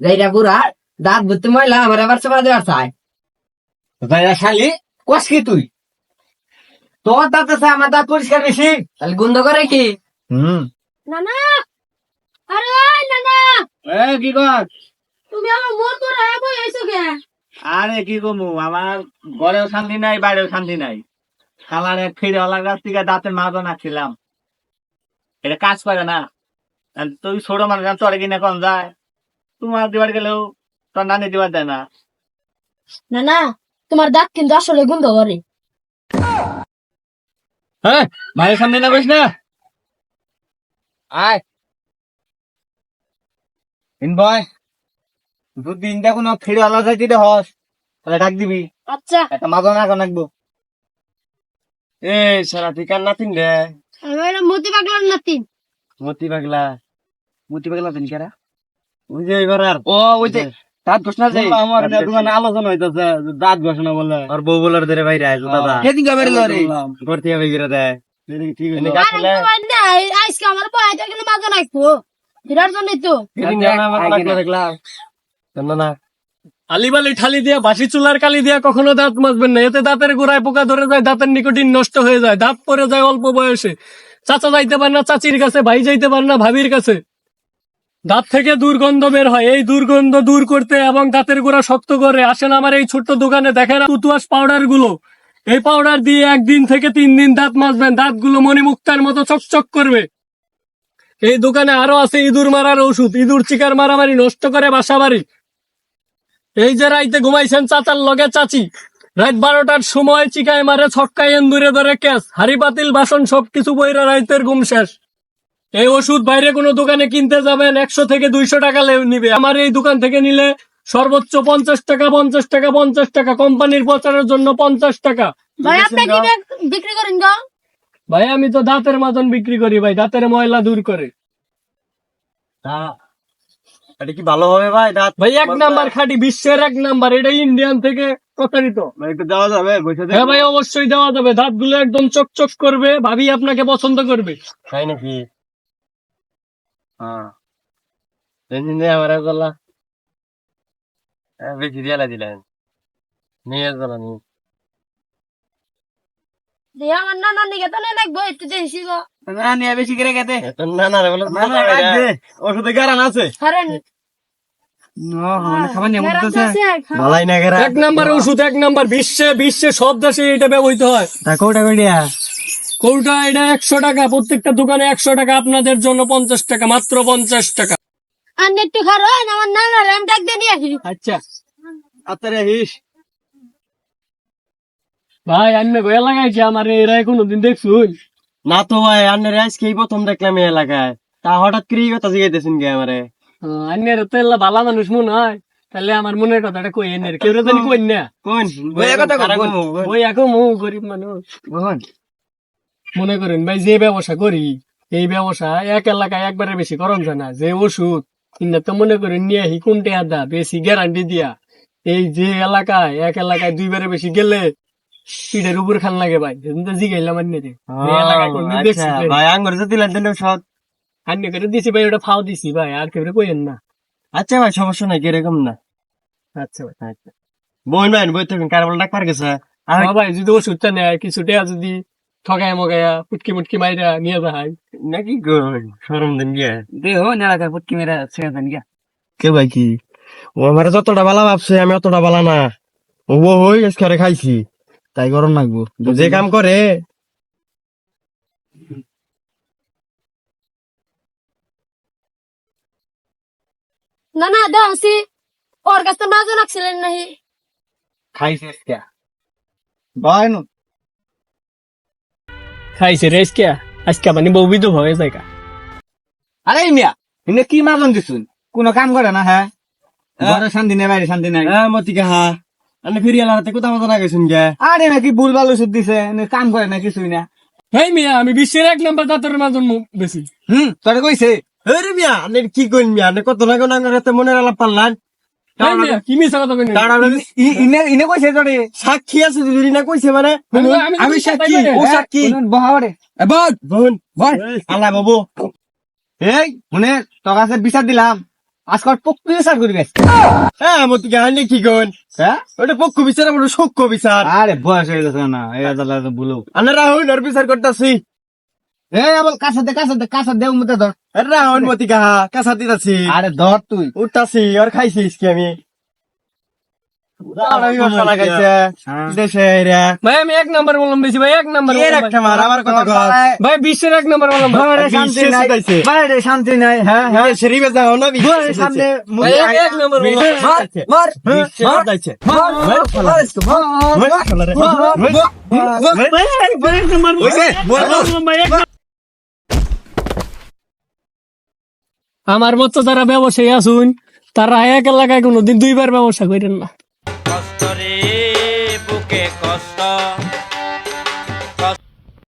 যাইরা বুড়া দাঁত বুঝতে ময়লা আমার আবার চপা দেওয়ার চাই ভাইরা শালি কস কি তুই? তোর দাঁত আছে আমার দাঁত পরিষ্কার বেশি। তাহলে গুন্দ করে কি? হুম। নানা! আরে নানা! এ কি কর? তুমি আমার মন করে এসো কে? আরে কি কমু আমার ঘরেও শান্তি নাই বাইরেও শান্তি নাই। খালার এক ফিরে ওলার কাছ থেকে দাঁতের মাজা নাচ্ছিলাম এটা কাজ করে না। তুই ছোট মানুষ চড়ে কিনা কম যায়? তোমার দিবার গেলেও তোর নানি দিবার দেয় না। না তোমার দাঁত কিন্তু আসলে গন্ধ করে হ্যাঁ ভাইয়ের সামনে না বস না আয়। ইন বয় যদি ইনটা কোনো ফিরে আলা যাইতে রে হস তাহলে ডাক দিবি। আচ্ছা। একটা মাজা না রাখব এ সারা তুই কান্না তিন রে? মতি পাগলার নাতি মতি পাগলা। মতি পাগলা তিন কেরা ওই যে এবার আর ও ওই যে দাঁত ঘোষণা যাই আমার দোকানে আলোচনা হইতাছে দাঁত ঘোষণা বলে। আর বউ বলার ধরে বাইরে আইছো দাদা। সেদিন কবে রে করতে হবে গিরা দেয় ঠিক আরে আজকে আমার বয় এটা কিন্তু মাজা নাকবো ফিরার তো। না আলিবালি ঠালি দিয়া বাসি চুলার কালি দিয়া কখনো দাঁত মাজবেন না। এতে দাঁতের গোড়ায় পোকা ধরে যায় দাঁতের নিকোটিন নষ্ট হয়ে যায় দাঁত পড়ে যায় অল্প বয়সে। চাচা যাইতে পারে না চাচির কাছে ভাই যাইতে পারে না ভাবির কাছে। দাঁত থেকে দুর্গন্ধ বের হয়। এই দুর্গন্ধ দূর করতে এবং দাঁতের গোড়া শক্ত করে। আসেন আমার এই ছোট্ট দোকানে, দেখেন তুতুয়াস পাউডারগুলো। এই পাউডার দিয়ে একদিন থেকে তিন দিন দাঁত মাজবেন। দাঁতগুলো মণিমুক্তার মতো চকচক করবে। এই দোকানে আরও আছে ইঁদুর মারার ওষুধ। ইঁদুর চিকার মারামারি নষ্ট করে বাসা বাড়ি এই যে রাইতে ঘুমাইছেন চাচার লগে চাচি। রাত বারোটার সময় চিকায় মারে, ছক্কায় এন্দুরে ধরে ক্যাস হাড়ি পাতিল বাসন সবকিছু বইরা রাইতের ঘুম শেষ। এই ওষুধ বাইরে কোনো দোকানে কিনতে যাবেন একশো থেকে দুইশো টাকা নিবে। আমার এই দোকান থেকে নিলে সর্বোচ্চ পঞ্চাশ টাকা পঞ্চাশ টাকা পঞ্চাশ টাকা কোম্পানির প্রচারের জন্য পঞ্চাশ টাকা। ভাই আপনি কি বিক্রি করেন গো? ভাই আমি তো দাঁতের মাজন বিক্রি করি ভাই দাঁতের ময়লা দূর করে। এটা কি ভালো হবে ভাই? দাঁত ভাই এক নাম্বার খাঁটি বিশ্বের এক নাম্বার এটা ইন্ডিয়ান থেকে প্রচারিত। একটু দেওয়া যাবে? হ্যাঁ ভাই অবশ্যই দেওয়া যাবে। দাঁতগুলো একদম চকচক করবে ভাবি আপনাকে পছন্দ করবে। তাই নাকি? হ্যাঁ এমনি আমার গলা। বেশি দিলেন নিয়ে দিয়ে আমার নানা নিকে তো দেখব একটু গো বেশি করে গেতে না? না বলো না না ওষুধে গারান আছে। আরে এক নাম্বার ওষুধ এক নাম্বার বিশ্বে বিশ্বে সব দেশে এটা ব্যবহৃত হয়। কোনটা? এটা একশো টাকা। প্রত্যেকটা দোকানে একশো টাকা। আপনাদের জন্য পঞ্চাশ টাকা। মাত্র পঞ্চাশ টাকা। আর একটু খারো আমার নানা রাম ডাক দিয়ে আসি। আচ্ছা। আত্তারে হিস ভাই আমি গয়া লাগাইছি আমার। এরা কোনোদিন দেখছুন? না তো ভাই আন্নের আজকে এই প্রথম দেখলাম এই এলাকায়। তা হঠাৎ করে এই কথা আমারে? তো এলা ভালা মানুষ মনে হয়। তাহলে আমার মনের কথাটা কই? এনের কেউ জানি কই না। কোন কথা? এখন মু গরিব মানুষ। মনে করেন ভাই যে ব্যবসা করি এই ব্যবসা এক এলাকায় একবারে বেশি করম যায় না। যে ওষুধ কিনা তো মনে করেন নিয়ে আহি কোনটে আদা বেশি গ্যারান্টি দিয়া। এই যে এলাকায় এক এলাকায় দুইবারে বেশি গেলে পিঠের উপর খান লাগে ভাই। দেখছি আচ্ছা, ভাই? ভাই আঙ্গুর যে দিলেন দিলেন সৎ। আন্নে করে দিছি ভাই ওটা ফাও দিছি ভাই আর কেউ কইেন না। আচ্ছা ভাই সমস্যা নাই কীরকম না। আচ্ছা ভাই। আচ্ছা। বই নাই বই থাকেন কারবল ডাক্তার গেছে। আর হ্যাঁ ভাই যদি ওষুধটা নেয় কিছু টেয়া যদি ঠগায় মগায়া পুটকি মুটকি মাইরা নিয়ে যায় নাকি সরম দিন গিয়া। দেহ এলাকায় পুটকি মেরা ছেড়ে দেন গিয়া। কে ভাই কি? ও আমার যতটা বালা ভাবছে আমি অতটা বালা না। ও হই আজকে খাইছি। তাই গরম লাগবো। যে কাম করে। না না দাও আসি ওর কাছে তো নাজো নাকছিলেন নাহি। খাইছে আজকে ভাই নু খাইছে রে আজকে। আজকে মানে বউ বিধু হয়ে যায় আরে মিয়া ইনে কি মাজন দিছুন? কোনো কাম করে না হ্যাঁ? ঘরে শান্তি নেই বাইরে শান্তি নাই। হ্যাঁ মতিকা হা আমি ফিরি এলাকাতে কোথা মতো লাগাইছুন গে। আরে নাকি ভুল ভালো ওষুধ দিছে এনে কাম করে না কিছুই না। হেই মিয়া আমি বিশ্বের এক নাম্বার দাঁতের মাজন বেশি। হুম তোরে কইছে। আরে মিয়া আপনি কি কইন মিয়া আপনি কত না করে মনের আলাপ পারলান সাক্ষী আছে যদি না কইছে মানে আমি আমি সাক্ষী ও সাক্ষী। আল্লাহ বাবু। এই মনে তোর কাছে বিচার দিলাম। আজকাল পক্ষু বিচার করবি। হ্যাঁ মতি গানি কি কোন হ্যাঁ ওটা পক্ষ বিচার আমার সক্ষ বিচার আরে বয়স হয়ে গেছে না এই আদালত বলো। আনা রাহুল ওর বিচার করতেছি এই আবার কাছে দে কাছে দে কাছে দেও মতে ধর রাহুল মতি গাহা কাঁচা দিতাছি আরে ধর তুই উঠতাছি আর খাইছিস কি আমি আর হ্যাঁ। শান্তি নাই হ্যাঁ হ্যাঁ সামনে ভাই, এক- এক নাম্বার বললাম মার মার যাইছে আমার মতো যারা ব্যবসায়ী আসুন তারা এক এলাকায় কোনোদিন দুইবার ব্যবসা করেন না। কষ্ট রে, বুকে কষ্ট।